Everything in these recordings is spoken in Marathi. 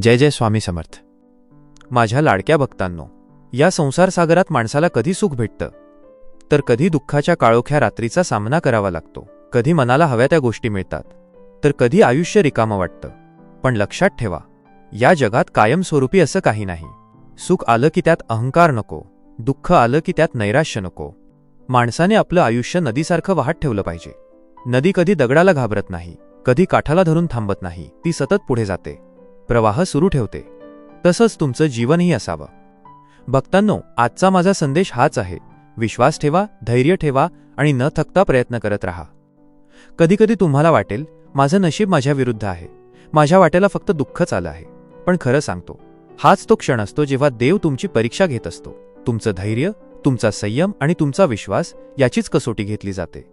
जय जय स्वामी समर्थ. माझ्या लाडक्या भक्तांनो या संसार सागरात माणसाला कधी सुख भेटतं? तर कधी दुःखाच्या काळोख्या रात्रीचा सामना करावा लागतो. कधी मनाला हव्या त्या गोष्टी मिळतात. तर कधी आयुष्य रिकामं वाटतं. पण लक्षात ठेवा या जगात कायमस्वरूपी असं काही नाही. सुख आलं की त्यात अहंकार नको दुःख आलं की त्यात नैराश्य नको. माणसाने आपलं आयुष्य नदीसारखं वाहत ठेवलं पाहिजे. नदी कधी दगडाला घाबरत नाही कधी काठाला धरून थांबत नाही ती सतत पुढे जाते. प्रवाह सुरू ठेवते. तसंच तुमचं जीवनही असावं. भक्तांनो आजचा माझा संदेश हाच आहे. विश्वास ठेवा धैर्य ठेवा आणि न थकता प्रयत्न करत राहा. कधीकधी तुम्हाला वाटेल माझं नशीब माझ्या विरुद्ध आहे. माझ्या वाट्याला फक्त दुःखच आलं आहे. पण खरं सांगतो हाच तो क्षण असतो जेव्हा देव तुमची परीक्षा घेत असतो. तुमचं धैर्य तुमचा संयम आणि तुमचा विश्वास याचीच कसोटी घेतली जाते.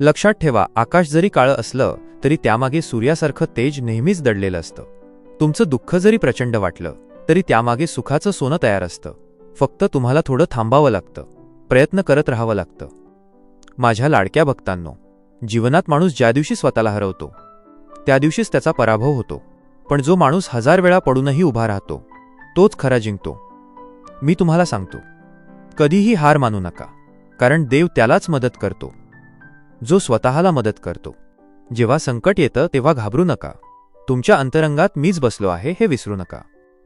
लक्षात ठेवा आकाश जरी काळं असलं तरी त्यामागे सूर्यासारखं तेज नेहमीच दडलेलं असतं. तुमचं दुःख जरी प्रचंड वाटलं तरी त्यामागे सुखाचं सोनं तयार असतं. फक्त तुम्हाला थोडं थांबावं लागतं. प्रयत्न करत राहावं लागतं. माझ्या लाडक्या भक्तांनो जीवनात माणूस ज्या दिवशी स्वतःला हरवतो त्या दिवशीच त्याचा पराभव होतो. पण जो माणूस हजार वेळा पडूनही उभा राहतो तोच खरा जिंकतो. मी तुम्हाला सांगतो कधीही हार मानू नका कारण देव त्यालाच मदत करतो. जो स्वतःला मदत करतो जेव्हा संकट येतं तेव्हा घाबरू नका. तुमच्या अंतरंगात मीच बसलो आहे हे विसरू नका.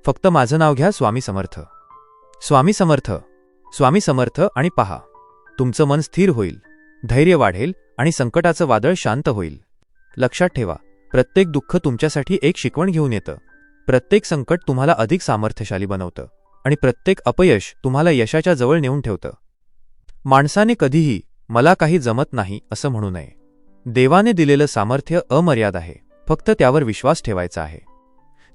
फक्त माझं नाव घ्या स्वामी समर्थ. स्वामी समर्थ. स्वामी समर्थ आणि पहा. तुमचं मन स्थिर होईल. धैर्य वाढेल आणि संकटाचं वादळ शांत होईल. लक्षात ठेवा प्रत्येक दुःख तुमच्यासाठी एक शिकवण घेऊन येतं. प्रत्येक संकट तुम्हाला अधिक सामर्थ्यशाली बनवतं आणि प्रत्येक अपयश तुम्हाला यशाच्या जवळ नेऊन ठेवतं. माणसाने कधीही मला काही जमत नाही असं म्हणू नये. देवाने दिलेलं सामर्थ्य अमर्याद आहे. फक्त त्यावर विश्वास ठेवायचा आहे.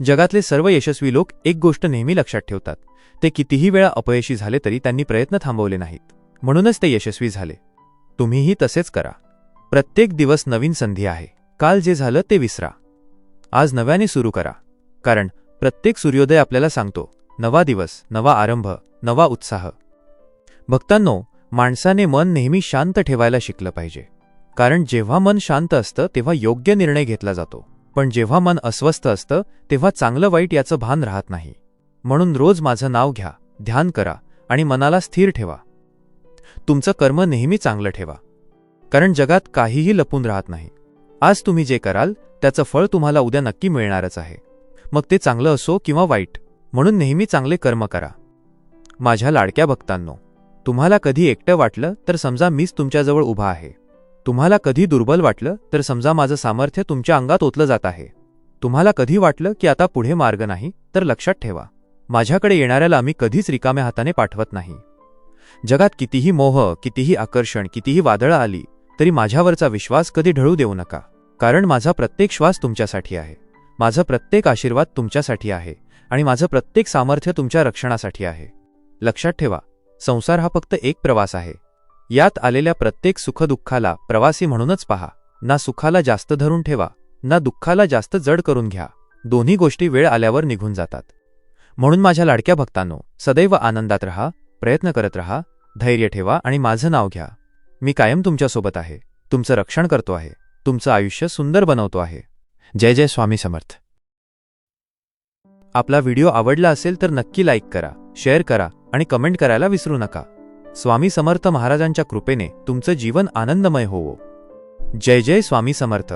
जगातले सर्व यशस्वी लोक एक गोष्ट नेहमी लक्षात ठेवतात ते कितीही वेळा अपयशी झाले तरी त्यांनी प्रयत्न थांबवले नाहीत. म्हणूनच ते यशस्वी झाले. तुम्हीही तसेच करा. प्रत्येक दिवस नवीन संधी आहे. काल जे झालं ते विसरा. आज नव्याने सुरू करा. कारण प्रत्येक सूर्योदय आपल्याला सांगतो नवा दिवस नवा आरंभ नवा उत्साह. भक्तांनो माणसाने मन नेहमी शांत ठेवायला शिकलं पाहिजे. कारण जेव्हा मन शांत असतं तेव्हा योग्य निर्णय घेतला जातो. पण जेव्हा मन अस्वस्थ असतं तेव्हा चांगलं वाईट याचं भान राहत नाही. म्हणून रोज माझं नाव घ्या ध्यान करा आणि मनाला स्थिर ठेवा. तुमचं कर्म नेहमी चांगलं ठेवा. कारण जगात काहीही लपून राहत नाही. आज तुम्ही जे कराल त्याचं फळ तुम्हाला उद्या नक्की मिळणारच आहे. मग ते चांगलं असो किंवा वाईट म्हणून नेहमी चांगले कर्म करा. माझ्या लाडक्या भक्तांनो तुम्हाला कधी एकटं वाटलं तर समजा मीच तुमच्याजवळ उभा आहे. तुम्हाला कधी दुर्बल वाटलं तर समजा माझं सामर्थ्य तुमच्या अंगात ओतलं जात आहे. तुम्हाला कधी वाटलं की आता पुढे मार्ग नाही तर लक्षात ठेवा. माझ्याकडे येणाऱ्याला मी कधीच रिकाम्या हाताने पाठवत नाही. जगात कितीही मोह कितीही आकर्षण कितीही वादळं आली तरी माझ्यावरचा विश्वास कधी ढळू देऊ नका. कारण माझा प्रत्येक श्वास तुमच्यासाठी आहे. माझं प्रत्येक आशीर्वाद तुमच्यासाठी आहे. आणि माझं प्रत्येक सामर्थ्य तुमच्या रक्षणासाठी आहे. लक्षात ठेवा संसार हा फक्त एक प्रवास आहे. यात आलेल्या प्रत्येक सुखदुःखाला प्रवासी म्हणूनच पहा. ना सुखाला जास्त धरून ठेवा ना दुःखाला जास्त जड करून घ्या. दोन्ही गोष्टी वेळ आल्यावर निघून जातात. म्हणून माझ्या लाडक्या भक्तांनो सदैव आनंदात रहा प्रयत्न करत रहा धैर्य ठेवा आणि माझं नाव घ्या. मी कायम तुमच्यासोबत आहे. तुमचं रक्षण करतो आहे. तुमचं आयुष्य सुंदर बनवतो आहे. जय जय स्वामी समर्थ. आपला व्हिडिओ आवडला असेल तर नक्की लाईक करा शेअर करा आणि कमेंट करायला विसरू नका. स्वामी समर्थ महाराजांच्या कृपेने तुमचं जीवन आनंदमय होवो. जय जय स्वामी समर्थ.